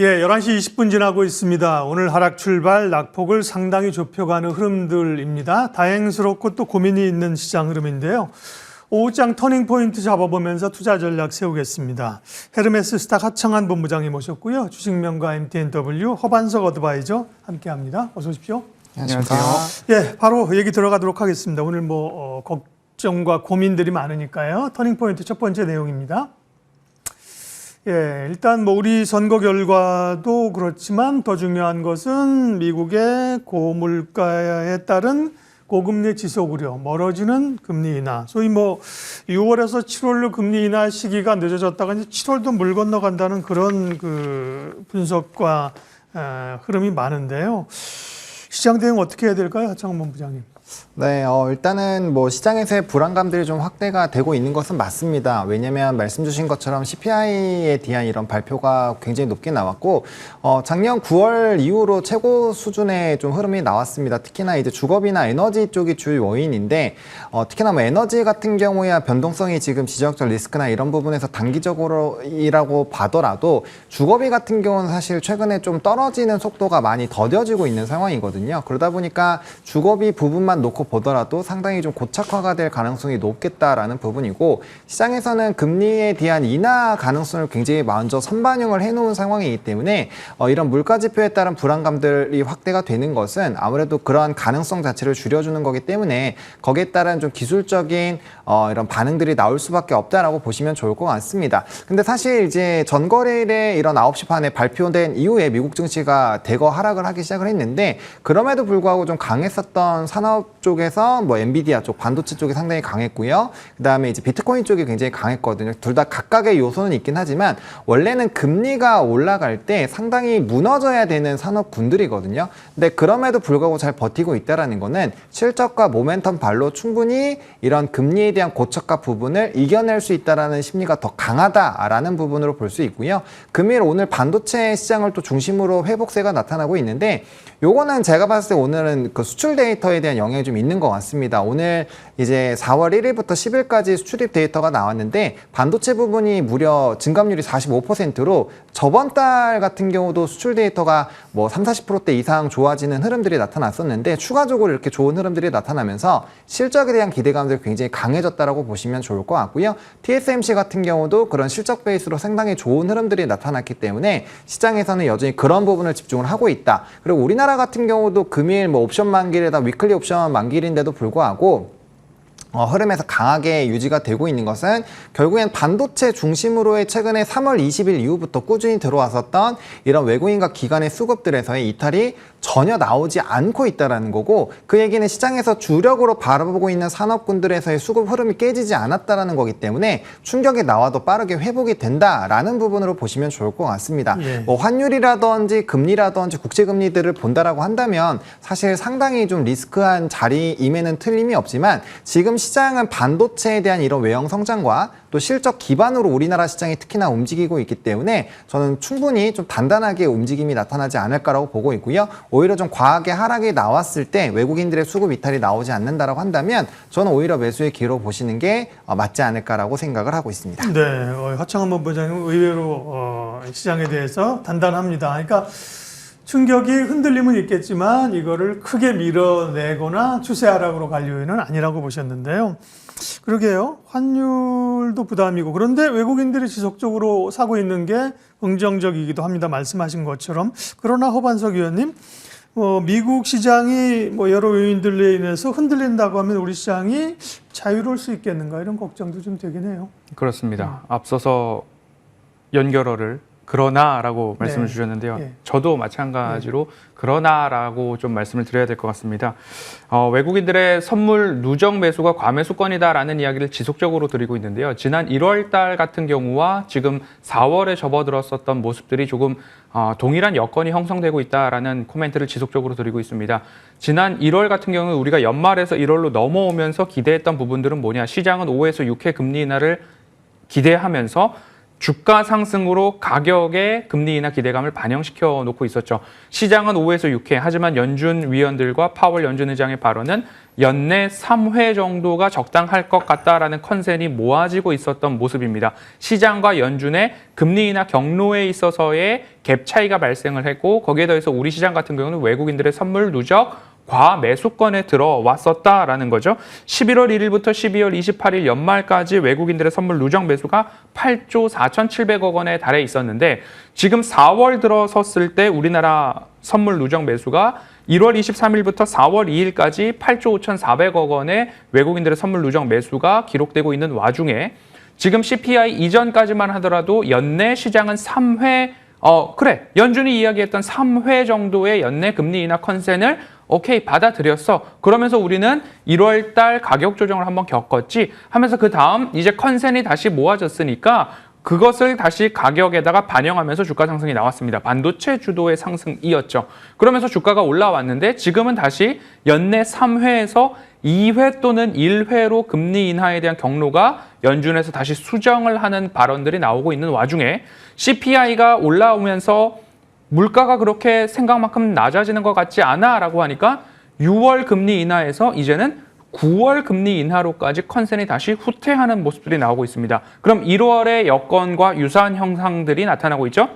예, 11시 20분 지나고 있습니다. 오늘 하락 출발 낙폭을 상당히 좁혀가는 흐름들입니다. 다행스럽고 또 고민이 있는 시장 흐름인데요. 오후장 터닝 포인트 잡아보면서 투자 전략 세우겠습니다. 헤르메스 스탁 하청한 본부장이 모셨고요. 주식명가 MTNW 허반석 어드바이저 함께합니다. 어서 오십시오. 안녕하세요. 예, 바로 얘기 들어가도록 하겠습니다. 오늘 뭐 어, 걱정과 고민들이 많으니까요. 터닝 포인트 첫 번째 내용입니다. 예, 일단 뭐 우리 선거 결과도 그렇지만 더 중요한 것은 미국의 고물가에 따른 고금리 지속 우려, 멀어지는 금리 인하. 소위 뭐 6월에서 7월로 금리 인하 시기가 늦어졌다가 이제 7월도 물 건너간다는 그런 그 분석과 에, 흐름이 많은데요. 시장 대응 어떻게 해야 될까요, 하창원 본부장님? 네, 어, 일단은 뭐 시장에서의 불안감들이 좀 확대가 되고 있는 것은 맞습니다. 왜냐면 말씀 주신 것처럼 CPI에 대한 이런 발표가 굉장히 높게 나왔고, 어, 작년 9월 이후로 최고 수준의 좀 흐름이 나왔습니다. 특히나 이제 주거비나 에너지 쪽이 주요 요인인데, 어, 특히나 뭐 에너지 같은 경우야 변동성이 지금 지정적 리스크나 이런 부분에서 단기적으로이라고 봐더라도 주거비 같은 경우는 사실 최근에 좀 떨어지는 속도가 많이 더뎌지고 있는 상황이거든요. 그러다 보니까 주거비 부분만 놓고 보더라도 상당히 좀 고착화가 될 가능성이 높겠다라는 부분이고 시장에서는 금리에 대한 인하 가능성을 굉장히 먼저 선반영을 해놓은 상황이기 때문에 어, 이런 물가 지표에 따른 불안감들이 확대가 되는 것은 아무래도 그러한 가능성 자체를 줄여주는 거기 때문에 거기에 따른 좀 기술적인 어, 이런 반응들이 나올 수밖에 없다라고 보시면 좋을 것 같습니다. 근데 사실 이제 전거래일에 이런 9시 반에 발표된 이후에 미국 증시가 대거 하락을 하기 시작을 했는데 그럼에도 불구하고 좀 강했었던 산업 쪽에 서 뭐 엔비디아 쪽 반도체 쪽이 상당히 강했고요. 그다음에 이제 비트코인 쪽이 굉장히 강했거든요. 둘 다 각각의 요소는 있긴 하지만 원래는 금리가 올라갈 때 상당히 무너져야 되는 산업군들이거든요. 근데 그럼에도 불구하고 잘 버티고 있다라는 거는 실적과 모멘텀 발로 충분히 이런 금리에 대한 고착화 부분을 이겨낼 수 있다라는 심리가 더 강하다라는 부분으로 볼 수 있고요. 금일 오늘 반도체 시장을 또 중심으로 회복세가 나타나고 있는데 요거는 제가 봤을 때 오늘은 그 수출 데이터에 대한 영향이 좀 있는 것 같습니다. 오늘 이제 4월 1일부터 10일까지 수출입 데이터가 나왔는데 반도체 부분이 무려 증감률이 45%로 저번 달 같은 경우도 수출 데이터가 뭐 3, 40%대 이상 좋아지는 흐름들이 나타났었는데 추가적으로 이렇게 좋은 흐름들이 나타나면서 실적에 대한 기대감들이 굉장히 강해졌다라고 보시면 좋을 것 같고요. TSMC 같은 경우도 그런 실적 베이스로 상당히 좋은 흐름들이 나타났기 때문에 시장에서는 여전히 그런 부분을 집중을 하고 있다. 그리고 우리나라 같은 경우도 금일 뭐 옵션 만기에다 위클리 옵션 만기일인데도 불구하고 어, 흐름에서 강하게 유지가 되고 있는 것은 결국엔 반도체 중심으로의 최근에 3월 20일 이후부터 꾸준히 들어왔었던 이런 외국인과 기관의 수급들에서의 이탈이 전혀 나오지 않고 있다라는 거고 그 얘기는 시장에서 주력으로 바라보고 있는 산업군들에서의 수급 흐름이 깨지지 않았다라는 거기 때문에 충격이 나와도 빠르게 회복이 된다라는 부분으로 보시면 좋을 것 같습니다. 예. 뭐 환율이라든지 금리라든지 국제금리들을 본다라고 한다면 사실 상당히 좀 리스크한 자리임에는 틀림이 없지만 지금 시장은 반도체에 대한 이런 외형 성장과 또 실적 기반으로 우리나라 시장이 특히나 움직이고 있기 때문에 저는 충분히 좀 단단하게 움직임이 나타나지 않을까라고 보고 있고요. 오히려 좀 과하게 하락이 나왔을 때 외국인들의 수급 이탈이 나오지 않는다라고 한다면 저는 오히려 매수의 기로 보시는 게 어, 맞지 않을까라고 생각을 하고 있습니다. 네, 어, 하창한 본부장님 의외로 어, 시장에 대해서 단단합니다. 그러니까 충격이 흔들림은 있겠지만 이거를 크게 밀어내거나 추세 하락으로 갈 요인은 아니라고 보셨는데요. 그러게요. 환율도 부담이고 그런데 외국인들이 지속적으로 사고 있는 게 긍정적이기도 합니다. 말씀하신 것처럼. 그러나 허반석 의원님, 뭐 미국 시장이 뭐 여러 요인들로 인해서 흔들린다고 하면 우리 시장이 자유로울 수 있겠는가 이런 걱정도 좀 되긴 해요. 그렇습니다. 앞서서 연결어를 그러나라고 말씀을 네. 주셨는데요. 예. 저도 마찬가지로 그러나라고 좀 말씀을 드려야 될 것 같습니다. 어, 외국인들의 선물 누적 매수가 과매수권이다라는 이야기를 지속적으로 드리고 있는데요. 지난 1월 달 같은 경우와 지금 4월에 접어들었었던 모습들이 조금 어, 동일한 여건이 형성되고 있다라는 코멘트를 지속적으로 드리고 있습니다. 지난 1월 같은 경우 우리가 연말에서 1월로 넘어오면서 기대했던 부분들은 뭐냐? 시장은 5에서 6회 금리 인하를 기대하면서 주가 상승으로 가격에 금리 인하 기대감을 반영시켜 놓고 있었죠. 시장은 5에서 6회, 하지만 연준 위원들과 파월 연준 의장의 발언은 연내 3회 정도가 적당할 것 같다라는 컨센이 모아지고 있었던 모습입니다. 시장과 연준의 금리 인하 경로에 있어서의 갭 차이가 발생을 했고 거기에 더해서 우리 시장 같은 경우는 외국인들의 선물 누적 과매수권에 들어왔었다라는 거죠. 11월 1일부터 12월 28일 연말까지 외국인들의 선물 누적 매수가 8조 4,700억 원에 달해 있었는데 지금 4월 들어섰을 때 우리나라 선물 누적 매수가 1월 23일부터 4월 2일까지 8조 5,400억 원의 외국인들의 선물 누적 매수가 기록되고 있는 와중에 지금 CPI 이전까지만 하더라도 연내 시장은 3회 어 그래 연준이 이야기했던 3회 정도의 연내 금리 인하 컨센을 오케이 받아들였어 그러면서 우리는 1월 달 가격 조정을 한번 겪었지 하면서 그 다음 이제 컨센이 다시 모아졌으니까 그것을 다시 가격에다가 반영하면서 주가 상승이 나왔습니다. 반도체 주도의 상승이었죠. 그러면서 주가가 올라왔는데 지금은 다시 연내 3회에서 2회 또는 1회로 금리 인하에 대한 경로가 연준에서 다시 수정을 하는 발언들이 나오고 있는 와중에 CPI가 올라오면서 물가가 그렇게 생각만큼 낮아지는 것 같지 않아 라고 하니까 6월 금리 인하에서 이제는 9월 금리 인하로까지 컨센이 다시 후퇴하는 모습들이 나오고 있습니다. 그럼 1월의 여건과 유사한 형상들이 나타나고 있죠.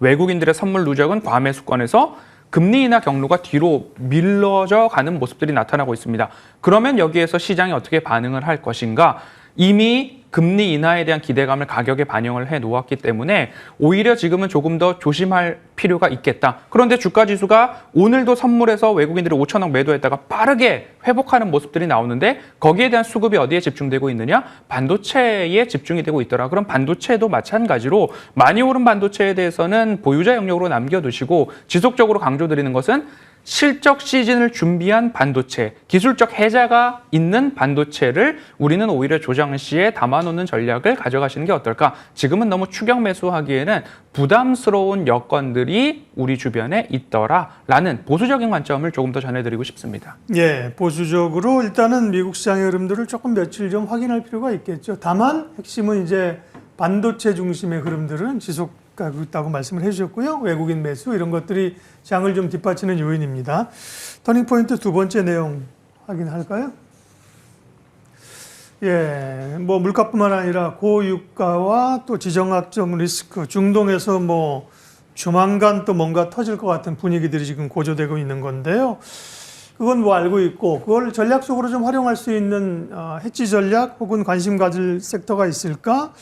외국인들의 선물 누적은 과매수권에서 금리 인하 경로가 뒤로 밀려져 가는 모습들이 나타나고 있습니다. 그러면 여기에서 시장이 어떻게 반응을 할 것인가? 이미 금리 인하에 대한 기대감을 가격에 반영을 해 놓았기 때문에 오히려 지금은 조금 더 조심할 필요가 있겠다. 그런데 주가 지수가 오늘도 선물에서 외국인들이 5천억 매도했다가 빠르게 회복하는 모습들이 나오는데 거기에 대한 수급이 어디에 집중되고 있느냐? 반도체에 집중이 되고 있더라. 그럼 반도체도 마찬가지로 많이 오른 반도체에 대해서는 보유자 영역으로 남겨두시고 지속적으로 강조드리는 것은 실적 시즌을 준비한 반도체, 기술적 해자가 있는 반도체를 우리는 오히려 조정 시에 담아놓는 전략을 가져가시는 게 어떨까? 지금은 너무 추격 매수하기에는 부담스러운 여건들이 우리 주변에 있더라라는 보수적인 관점을 조금 더 전해드리고 싶습니다. 예, 보수적으로 일단은 미국 시장의 흐름들을 조금 며칠 좀 확인할 필요가 있겠죠. 다만 핵심은 이제 반도체 중심의 흐름들은 지속 있다고 말씀을 해주셨고요. 외국인 매수 이런 것들이 장을 좀 뒷받치는 요인입니다. 터닝 포인트 두 번째 내용 확인할까요? 예, 뭐 물가뿐만 아니라 고유가와 또 지정학적 리스크, 중동에서 뭐 조만간 또 뭔가 터질 것 같은 분위기들이 지금 고조되고 있는 건데요. 그건 뭐 알고 있고 그걸 전략 적으로 좀 활용할 수 있는 어, 해지 전략 혹은 관심 가질 섹터가 있을까?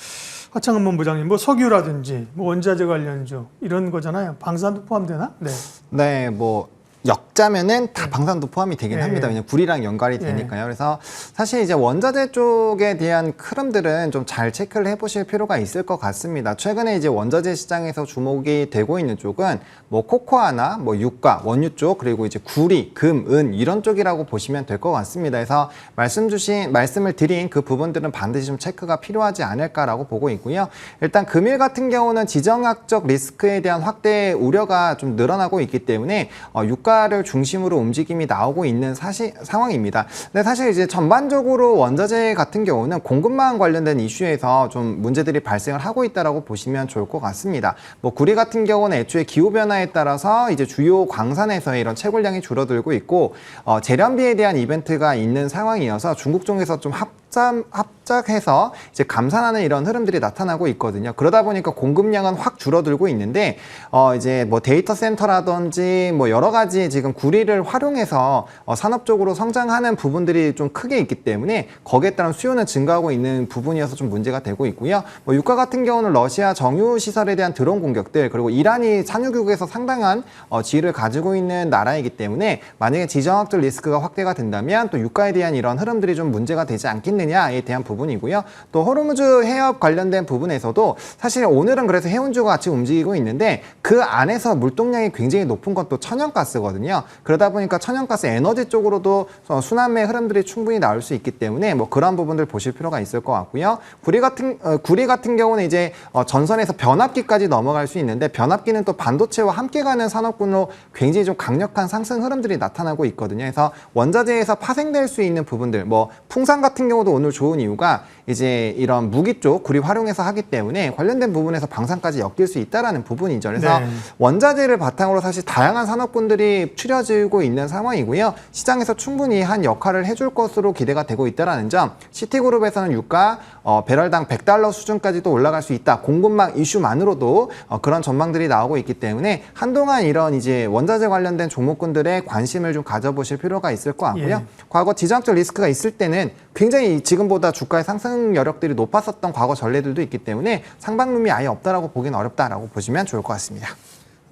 하창은 본부장님, 뭐 석유라든지 뭐 원자재 관련주 이런 거잖아요. 방산도 포함되나? 네. 네, 뭐 역자면은 다 방산도 포함이 되긴 예, 합니다. 예. 왜냐면 구리랑 연관이 예. 되니까요. 그래서 사실 이제 원자재 쪽에 대한 흐름들은 좀 잘 체크를 해보실 필요가 있을 것 같습니다. 최근에 이제 원자재 시장에서 주목이 되고 있는 쪽은 뭐 코코아나 뭐 유가, 원유 쪽 그리고 이제 구리, 금, 은 이런 쪽이라고 보시면 될 것 같습니다. 그래서 말씀 주신 말씀을 드린 그 부분들은 반드시 좀 체크가 필요하지 않을까라고 보고 있고요. 일단 금일 같은 경우는 지정학적 리스크에 대한 확대 우려가 좀 늘어나고 있기 때문에 어, 유가 를 중심으로 움직임이 나오고 있는 사실 상황입니다. 근데 사실 이제 전반적으로 원자재 같은 경우는 공급망 관련된 이슈에서 좀 문제들이 발생을 하고 있다라고 보시면 좋을 것 같습니다. 뭐 구리 같은 경우는 애초에 기후 변화에 따라서 이제 주요 광산에서의 이런 채굴량이 줄어들고 있고 어, 재련비에 대한 이벤트가 있는 상황이어서 중국 쪽에서 좀 합작 합 작해서 이제 감산하는 이런 흐름들이 나타나고 있거든요. 그러다 보니까 공급량은 확 줄어들고 있는데 어 이제 뭐 데이터 센터라든지 뭐 여러 가지 지금 구리를 활용해서 어 산업 적으로 성장하는 부분들이 좀 크게 있기 때문에 거기에 따른 수요는 증가하고 있는 부분이어서 좀 문제가 되고 있고요. 뭐 유가 같은 경우는 러시아 정유 시설에 대한 드론 공격들 그리고 이란이 산유국에서 상당한 어 지위를 가지고 있는 나라이기 때문에 만약에 지정학적 리스크가 확대가 된다면 또 유가에 대한 이런 흐름들이 좀 문제가 되지 않겠느냐에 대한 부분 이고요. 또 호르무즈 해협 관련된 부분에서도 사실 오늘은 그래서 해운주가 같이 움직이고 있는데 그 안에서 물동량이 굉장히 높은 건또 천연가스거든요. 그러다 보니까 천연가스 에너지 쪽으로도 어, 순환매 흐름들이 충분히 나올 수 있기 때문에 뭐 그런 부분들 보실 필요가 있을 것 같고요. 구리 같은 어, 구리 같은 경우는 이제 어, 전선에서 변압기까지 넘어갈 수 있는데 변압기는 또 반도체와 함께 가는 산업군으로 굉장히 좀 강력한 상승 흐름들이 나타나고 있거든요. 그래서 원자재에서 파생될 수 있는 부분들, 뭐 풍산 같은 경우도 오늘 좋은 이유가 대부분가 이제 이런 무기 쪽 구리 활용해서 하기 때문에 관련된 부분에서 방산까지 엮일 수 있다라는 부분이죠. 그래서 네. 원자재를 바탕으로 사실 다양한 산업군들이 추려지고 있는 상황이고요. 시장에서 충분히 한 역할을 해줄 것으로 기대가 되고 있다라는 점. 시티그룹에서는 유가 어, 배럴당 100달러 수준까지도 올라갈 수 있다. 공급망 이슈만으로도 어, 그런 전망들이 나오고 있기 때문에 한동안 이런 이제 원자재 관련된 종목군들의 관심을 좀 가져보실 필요가 있을 것 같고요. 예. 과거 지정학적 리스크가 있을 때는 굉장히 지금보다 주가의 상승 여력들이 높았었던 과거 전례들도 있기 때문에 상방룸이 아예 없다라고 보기는 어렵다라고 보시면 좋을 것 같습니다.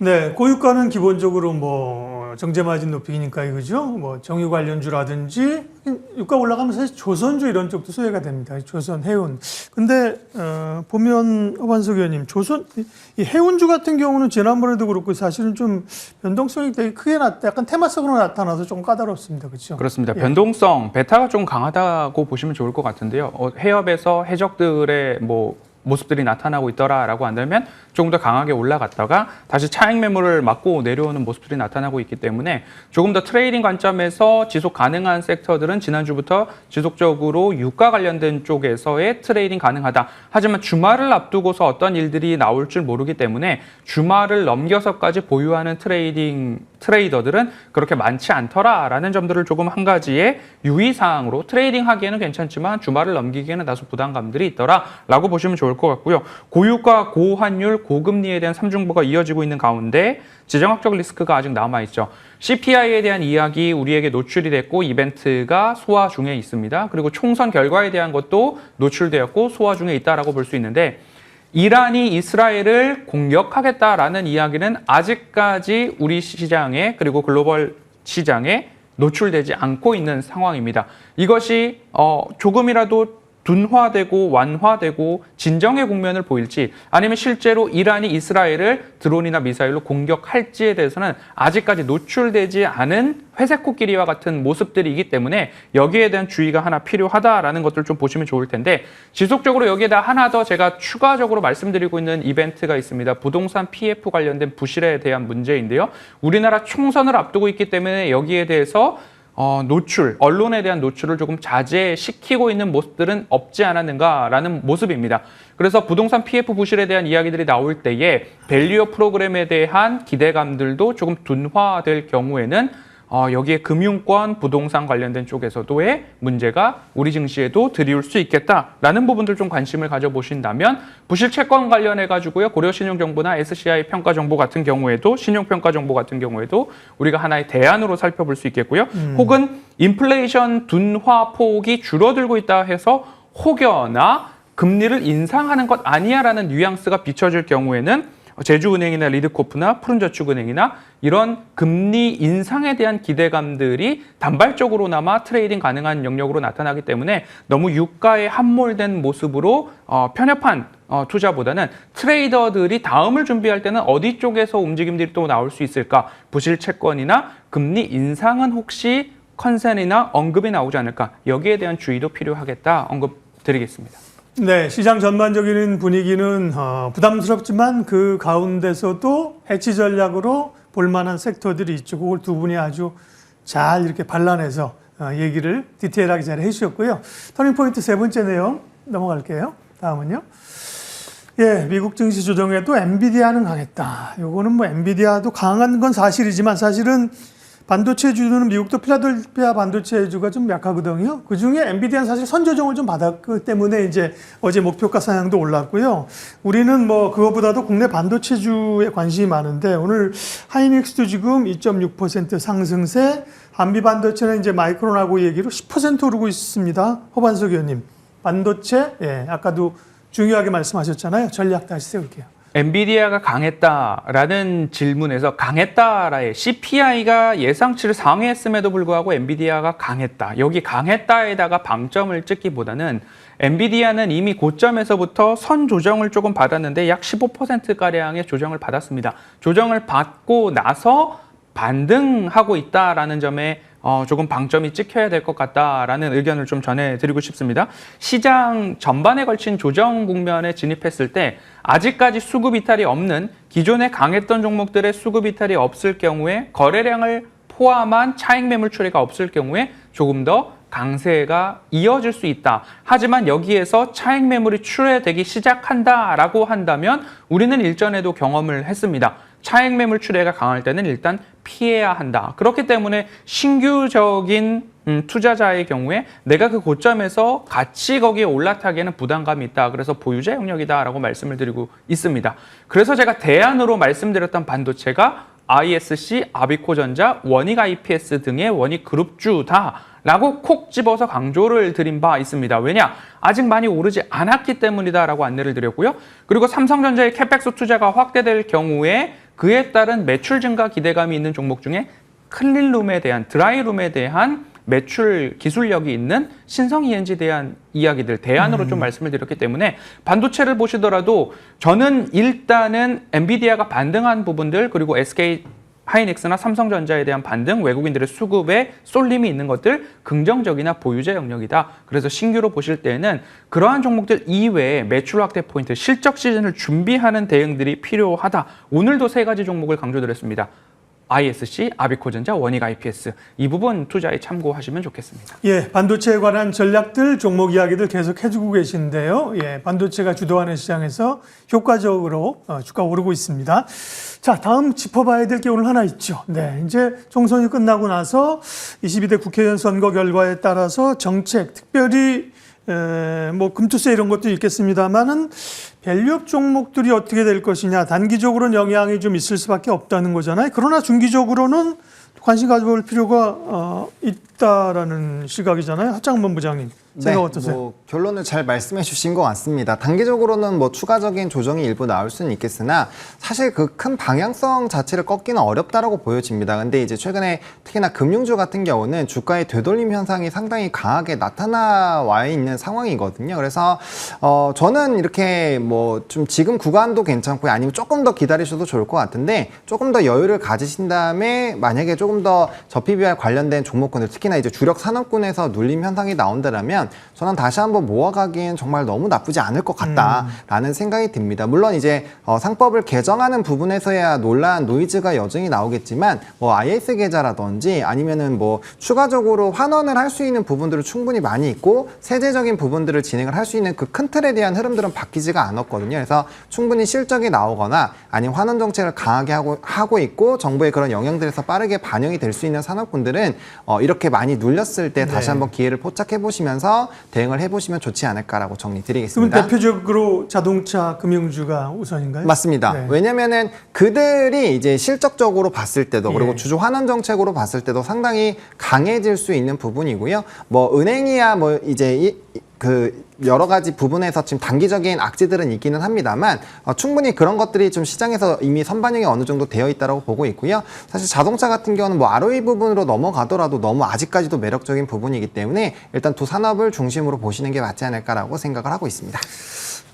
네, 고유가는 기본적으로 뭐 정제 마진 높이니까 이거죠. 뭐 정유 관련주라든지 유가 올라가면서 사실 조선주 이런 쪽도 소외가 됩니다. 조선, 해운. 근데 어, 보면 허반석 의원님, 조선 이 해운주 같은 경우는 지난번에도 그렇고 사실은 좀 변동성이 되게 크게 났다. 약간 테마성으로 나타나서 좀 까다롭습니다. 그렇죠? 그렇습니다. 예. 변동성 베타가 좀 강하다고 보시면 좋을 것 같은데요. 어, 해협에서 해적들의 뭐 모습들이 나타나고 있더라라고 한다면 조금 더 강하게 올라갔다가 다시 차익 매물을 맞고 내려오는 모습들이 나타나고 있기 때문에 조금 더 트레이딩 관점에서 지속 가능한 섹터들은 지난주부터 지속적으로 유가 관련된 쪽에서의 트레이딩 가능하다. 하지만 주말을 앞두고서 어떤 일들이 나올 줄 모르기 때문에 주말을 넘겨서까지 보유하는 트레이딩 트레이더들은 그렇게 많지 않더라라는 점들을 조금 한 가지의 유의사항으로 트레이딩 하기에는 괜찮지만 주말을 넘기기에는 다소 부담감들이 있더라라고 보시면 좋을 것 같고요. 고유가, 고환율, 고금리에 대한 삼중보가 이어지고 있는 가운데 지정학적 리스크가 아직 남아있죠. CPI에 대한 이야기 우리에게 노출이 됐고 이벤트가 소화 중에 있습니다. 그리고 총선 결과에 대한 것도 노출되었고 소화 중에 있다라고 볼 수 있는데 이란이 이스라엘을 공격하겠다라는 이야기는 아직까지 우리 시장에 그리고 글로벌 시장에 노출되지 않고 있는 상황입니다. 이것이 어, 조금이라도 둔화되고 완화되고 진정의 국면을 보일지 아니면 실제로 이란이 이스라엘을 드론이나 미사일로 공격할지에 대해서는 아직까지 노출되지 않은 회색 코끼리와 같은 모습들이기 때문에 여기에 대한 주의가 하나 필요하다라는 것들 좀 보시면 좋을 텐데 지속적으로 여기에다 하나 더 제가 추가적으로 말씀드리고 있는 이벤트가 있습니다. 부동산 PF 관련된 부실에 대한 문제인데요. 우리나라 총선을 앞두고 있기 때문에 여기에 대해서 어, 노출, 언론에 대한 노출을 조금 자제시키고 있는 모습들은 없지 않았는가라는 모습입니다. 그래서 부동산 PF 부실에 대한 이야기들이 나올 때에 밸류어 프로그램에 대한 기대감들도 조금 둔화될 경우에는 어, 여기에 금융권, 부동산 관련된 쪽에서도의 문제가 우리 증시에도 들이올 수 있겠다라는 부분들 좀 관심을 가져보신다면 부실 채권 관련해 가지고요 고려 신용정보나 SCI 평가 정보 같은 경우에도 신용 평가 정보 같은 경우에도 우리가 하나의 대안으로 살펴볼 수 있겠고요. 혹은 인플레이션 둔화 폭이 줄어들고 있다 해서 혹여나 금리를 인상하는 것 아니야라는 뉘앙스가 비춰질 경우에는 제주은행이나 리드코프나 푸른저축은행이나 이런 금리 인상에 대한 기대감들이 단발적으로나마 트레이딩 가능한 영역으로 나타나기 때문에 너무 유가에 함몰된 모습으로 어, 편협한 어, 투자보다는 트레이더들이 다음을 준비할 때는 어디 쪽에서 움직임들이 또 나올 수 있을까? 부실 채권이나 금리 인상은 혹시 컨센이나 언급이 나오지 않을까? 여기에 대한 주의도 필요하겠다 언급 드리겠습니다. 네, 시장 전반적인 분위기는 어, 부담스럽지만 그 가운데서도 해치 전략으로 볼만한 섹터들이 있죠. 그걸 두 분이 아주 잘 이렇게 발라내서 어, 얘기를 디테일하게 잘 해주셨고요. 터닝 포인트 세 번째 내용 넘어갈게요. 다음은요. 예, 미국 증시 조정에도 엔비디아는 강했다. 요거는 뭐 엔비디아도 강한 건 사실이지만 사실은 반도체 주는 미국도 필라델피아 반도체주가 좀 약하거든요. 그 중에 엔비디아는 사실 선조정을 좀 받았기 때문에 이제 어제 목표가 상향도 올랐고요. 우리는 뭐 그거보다도 국내 반도체주에 관심이 많은데 오늘 하이닉스도 지금 2.6% 상승세, 한미 반도체는 이제 마이크론하고 얘기로 10% 오르고 있습니다. 허반석 의원님, 반도체, 예, 아까도 중요하게 말씀하셨잖아요. 전략 다시 세울게요. 엔비디아가 강했다라는 질문에서 강했다라의 CPI가 예상치를 상회했음에도 불구하고 엔비디아가 강했다. 여기 강했다에다가 방점을 찍기보다는 엔비디아는 이미 고점에서부터 선 조정을 조금 받았는데 약 15%가량의 조정을 받았습니다. 조정을 받고 나서 반등하고 있다라는 점에 어, 조금 방점이 찍혀야 될 것 같다라는 의견을 좀 전해드리고 싶습니다. 시장 전반에 걸친 조정 국면에 진입했을 때 아직까지 수급 이탈이 없는 기존에 강했던 종목들의 수급 이탈이 없을 경우에 거래량을 포함한 차익 매물 처리가 없을 경우에 조금 더 강세가 이어질 수 있다. 하지만 여기에서 차익 매물이 출회되기 시작한다라고 한다면 우리는 일전에도 경험을 했습니다. 차익 매물 출회가 강할 때는 일단 피해야 한다. 그렇기 때문에 신규적인 음, 투자자의 경우에 내가 그 고점에서 같이 거기에 올라타기에는 부담감이 있다. 그래서 보유자 영역이다라고 말씀을 드리고 있습니다. 그래서 제가 대안으로 말씀드렸던 반도체가 ISC, 아비코전자, 원익 IPS 등의 원익 그룹주다. 라고 콕 집어서 강조를 드린 바 있습니다. 왜냐? 아직 많이 오르지 않았기 때문이다 라고 안내를 드렸고요. 그리고 삼성전자의 캐펙스 투자가 확대될 경우에 그에 따른 매출 증가 기대감이 있는 종목 중에 클린룸에 대한 드라이룸에 대한 매출 기술력이 있는 신성 ENG에 대한 이야기들 대안으로 좀 말씀을 드렸기 때문에 반도체를 보시더라도 저는 일단은 엔비디아가 반등한 부분들 그리고 SK 하이닉스나 삼성전자에 대한 반등, 외국인들의 수급에 쏠림이 있는 것들 긍정적이나 보유자 영역이다. 그래서 신규로 보실 때는 그러한 종목들 이외에 매출 확대 포인트, 실적 시즌을 준비하는 대응들이 필요하다. 오늘도 세 가지 종목을 강조드렸습니다. ISC, 아비코전자, 원익 IPS 이 부분 투자에 참고하시면 좋겠습니다. 예, 반도체에 관한 전략들, 종목 이야기들 계속 해주고 계신데요. 예, 반도체가 주도하는 시장에서 효과적으로 어, 주가 오르고 있습니다. 자, 다음 짚어봐야 될 게 오늘 하나 있죠. 네, 이제 총선이 끝나고 나서 22대 국회의원 선거 결과에 따라서 정책, 특별히 에, 뭐 금투세 이런 것도 있겠습니다만은 밸류업 종목들이 어떻게 될 것이냐 단기적으로는 영향이 좀 있을 수밖에 없다는 거잖아요. 그러나 중기적으로는 관심 가져볼 필요가 어, 있다라는 시각이잖아요. 하창 본부장님 생각 어떠세요? 뭐 결론을 잘 말씀해 주신 것 같습니다. 단기적으로는 뭐 추가적인 조정이 일부 나올 수는 있겠으나 사실 그 큰 방향성 자체를 꺾기는 어렵다라고 보여집니다. 근데 이제 최근에 특히나 금융주 같은 경우는 주가의 되돌림 현상이 상당히 강하게 나타나와 있는 상황이거든요. 그래서 어 저는 이렇게 뭐 좀 지금 구간도 괜찮고요. 아니면 조금 더 기다리셔도 좋을 것 같은데 조금 더 여유를 가지신 다음에 만약에 조금 더 저PBR 관련된 종목군들 특히나 이제 주력 산업군에서 눌림 현상이 나온다라면 저는 다시 한번 모아가기엔 정말 너무 나쁘지 않을 것 같다라는 생각이 듭니다. 물론 이제 어, 상법을 개정하는 부분에서야 논란 노이즈가 여전히 나오겠지만 뭐 IS 계좌라든지 아니면은 뭐 추가적으로 환원을 할 수 있는 부분들은 충분히 많이 있고 세제적인 부분들을 진행을 할 수 있는 그 큰 틀에 대한 흐름들은 바뀌지가 않았거든요. 그래서 충분히 실적이 나오거나 아니면 환원 정책을 강하게 하고 하고 있고 정부의 그런 영향들에서 빠르게 반영이 될 수 있는 산업군들은 어, 이렇게 많이 눌렸을 때 다시 네. 한번 기회를 포착해 보시면서 대응을 해보시면 좋지 않을까라고 정리 그럼 드리겠습니다. 대표적으로 자동차 금융주가 우선인가요? 맞습니다. 네. 왜냐면은 그들이 이제 실적적으로 봤을 때도 그리고 예. 주주 환원 정책으로 봤을 때도 상당히 강해질 수 있는 부분이고요. 뭐 은행이야 뭐 이제 이, 이- 그 여러 가지 부분에서 지금 단기적인 악재들은 있기는 합니다만 어, 충분히 그런 것들이 좀 시장에서 이미 선반영이 어느 정도 되어 있다고 보고 있고요. 사실 자동차 같은 경우는 뭐 ROE 부분으로 넘어가더라도 너무 아직까지도 매력적인 부분이기 때문에 일단 두 산업을 중심으로 보시는 게 맞지 않을까라고 생각을 하고 있습니다.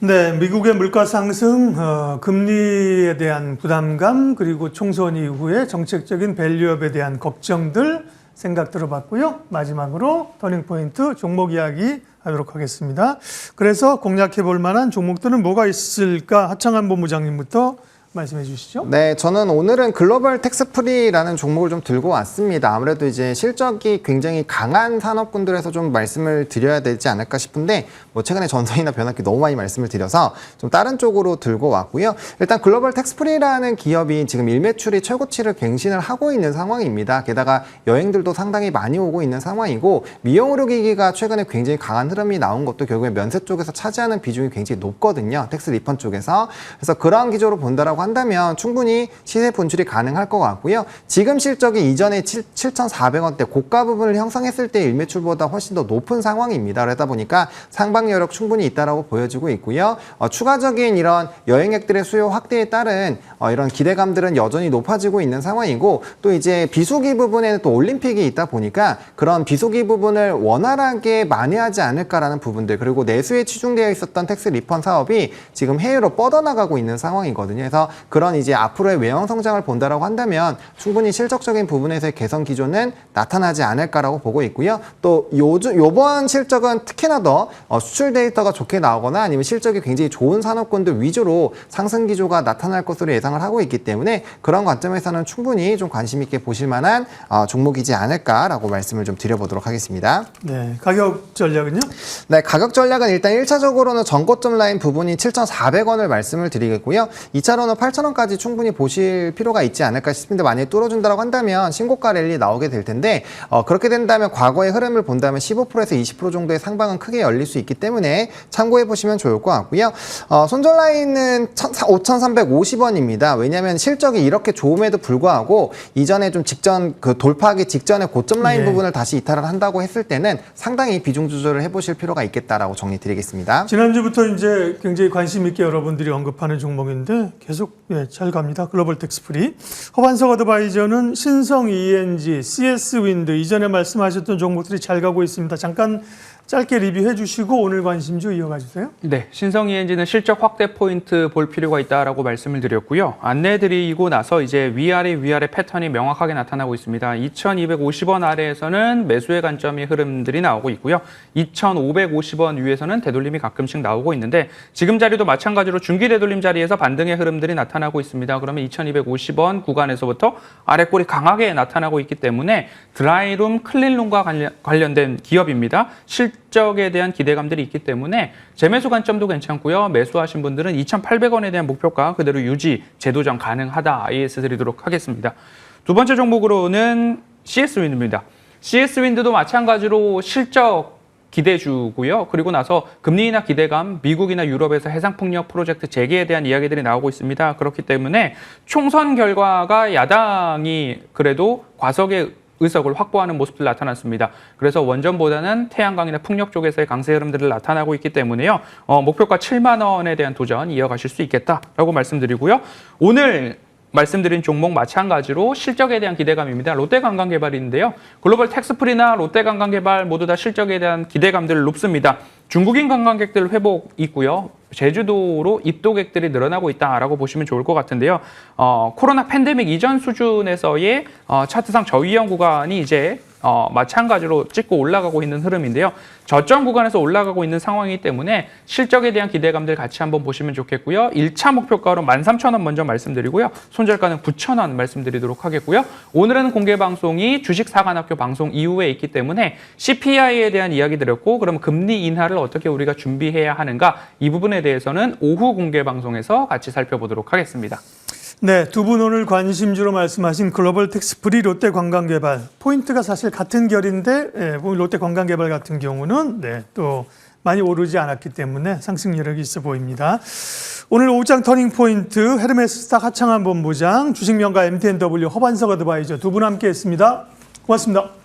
네, 미국의 물가 상승, 어, 금리에 대한 부담감, 그리고 총선 이후에 정책적인 밸류업에 대한 걱정들 생각 들어봤고요. 마지막으로 터닝포인트 종목 이야기 하도록 하겠습니다. 그래서 공략해 볼 만한 종목들은 뭐가 있을까? 하창한 본부장님부터 말씀해 주시죠. 네, 저는 오늘은 글로벌 텍스프리라는 종목을 좀 들고 왔습니다. 아무래도 이제 실적이 굉장히 강한 산업군들에서 좀 말씀을 드려야 되지 않을까 싶은데, 뭐 최근에 전선이나 변압기 너무 많이 말씀을 드려서 좀 다른 쪽으로 들고 왔고요. 일단 글로벌 텍스프리라는 기업이 지금 일매출이 최고치를 갱신을 하고 있는 상황입니다. 게다가 여행들도 상당히 많이 오고 있는 상황이고, 미용 의료기기가 최근에 굉장히 강한 흐름이 나온 것도 결국에 면세 쪽에서 차지하는 비중이 굉장히 높거든요. 텍스 리펀 쪽에서. 그래서 그러한 기조로 본다라고 한다면 충분히 시세 분출이 가능할 것 같고요. 지금 실적이 이전에 7,400원대 고가 부분을 형성했을 때 일매출보다 훨씬 더 높은 상황입니다. 그러다 보니까 상방 여력 충분히 있다라고 보여지고 있고요. 어, 추가적인 이런 여행객들의 수요 확대에 따른 어, 이런 기대감들은 여전히 높아지고 있는 상황이고 또 이제 비수기 부분에는 또 올림픽이 있다 보니까 그런 비수기 부분을 원활하게 만회하지 않을까라는 부분들 그리고 내수에 치중되어 있었던 텍스 리펀 사업이 지금 해외로 뻗어나가고 있는 상황이거든요. 그래서 그런 이제 앞으로의 외형 성장을 본다라고 한다면 충분히 실적적인 부분에서의 개선 기조는 나타나지 않을까라고 보고 있고요. 또 요즘 요번 실적은 특히나 더 어, 수출 데이터가 좋게 나오거나 아니면 실적이 굉장히 좋은 산업군들 위주로 상승 기조가 나타날 것으로 예상을 하고 있기 때문에 그런 관점에서는 충분히 좀 관심 있게 보실 만한 어, 종목이지 않을까라고 말씀을 좀 드려보도록 하겠습니다. 네, 가격 전략은요? 네, 가격 전략은 일단 1차적으로는 전고점 라인 부분이 7,400원을 말씀을 드리겠고요. 2차로는 8,000원까지 충분히 보실 필요가 있지 않을까 싶습니다. 만약에 뚫어준다고 한다면 신고가 랠리 나오게 될 텐데 어, 그렇게 된다면 과거의 흐름을 본다면 15%에서 20% 정도의 상방은 크게 열릴 수 있기 때문에 참고해 보시면 좋을 것 같고요. 어, 손절 라인은 5,350원입니다. 왜냐하면 실적이 이렇게 좋음에도 불구하고 이전에 좀 직전 그 돌파하기 직전에 고점 라인 예. 부분을 다시 이탈을 한다고 했을 때는 상당히 비중 조절을 해보실 필요가 있겠다라고 정리드리겠습니다. 지난주부터 이제 굉장히 관심 있게 여러분들이 언급하는 종목인데 계속 예, 잘 갑니다. 글로벌 텍스프리. 허반석 어드바이저는 신성 ENG, CS 윈드 이전에 말씀하셨던 종목들이 잘 가고 있습니다. 잠깐 짧게 리뷰해 주시고 오늘 관심주 이어가 주세요. 네, 신성 ENG는 실적 확대 포인트 볼 필요가 있다라고 말씀을 드렸고요. 안내 드리고 나서 이제 위아래 위아래 패턴이 명확하게 나타나고 있습니다. 2,250원 아래에서는 매수의 관점이 흐름들이 나오고 있고요. 2,550원 위에서는 되돌림이 가끔씩 나오고 있는데 지금 자리도 마찬가지로 중기 되돌림 자리에서 반등의 흐름들이 나타나고 있습니다. 그러면 2,250원 구간에서부터 아래 꼬리 강하게 나타나고 있기 때문에 드라이룸 클린룸과 관련- 관련된 기업입니다. 실 적에 대한 기대감들이 있기 때문에 재매수 관점도 괜찮고요. 매수하신 분들은 2,800원에 대한 목표가 그대로 유지, 재도전 가능하다 IS 드리도록 하겠습니다. 두 번째 종목으로는 CS 윈드입니다. CS 윈드도 마찬가지로 실적 기대주고요. 그리고 나서 금리 인하 기대감, 미국이나 유럽에서 해상폭력 프로젝트 재개에 대한 이야기들이 나오고 있습니다. 그렇기 때문에 총선 결과가 야당이 그래도 과석의 의석을 확보하는 모습들 나타났습니다. 그래서 원전보다는 태양광이나 풍력 쪽에서의 강세 흐름들을 나타나고 있기 때문에요. 어, 목표가 7만 원에 대한 도전 이어가실 수 있겠다라고 말씀드리고요. 오늘 말씀드린 종목 마찬가지로 실적에 대한 기대감입니다. 롯데관광개발인데요. 글로벌 텍스프리나 롯데관광개발 모두 다 실적에 대한 기대감들 높습니다. 중국인 관광객들 회복 있고요. 제주도로 입도객들이 늘어나고 있다라고 보시면 좋을 것 같은데요. 어, 코로나 팬데믹 이전 수준에서의 어, 차트상 저위험 구간이 이제 어, 마찬가지로 찍고 올라가고 있는 흐름인데요. 저점 구간에서 올라가고 있는 상황이기 때문에 실적에 대한 기대감들 같이 한번 보시면 좋겠고요. 1차 목표가로 13,000원 먼저 말씀드리고요. 손절가는 9,000원 말씀드리도록 하겠고요. 오늘은 공개 방송이 주식 사관학교 방송 이후에 있기 때문에 CPI에 대한 이야기 드렸고 그럼 금리 인하를 어떻게 우리가 준비해야 하는가 이 부분에 대해서는 오후 공개 방송에서 같이 살펴보도록 하겠습니다. 네, 두 분 오늘 관심주로 말씀하신 글로벌 텍스프리 롯데 관광개발 포인트가 사실 같은 결인데 예, 롯데 관광개발 같은 경우는 네, 또 많이 오르지 않았기 때문에 상승 여력이 있어 보입니다. 오늘 오장 터닝 포인트 헤르메스 스타 하창한 본부장 주식명가 MTNW 허반석 어드바이저 두 분 함께했습니다. 고맙습니다.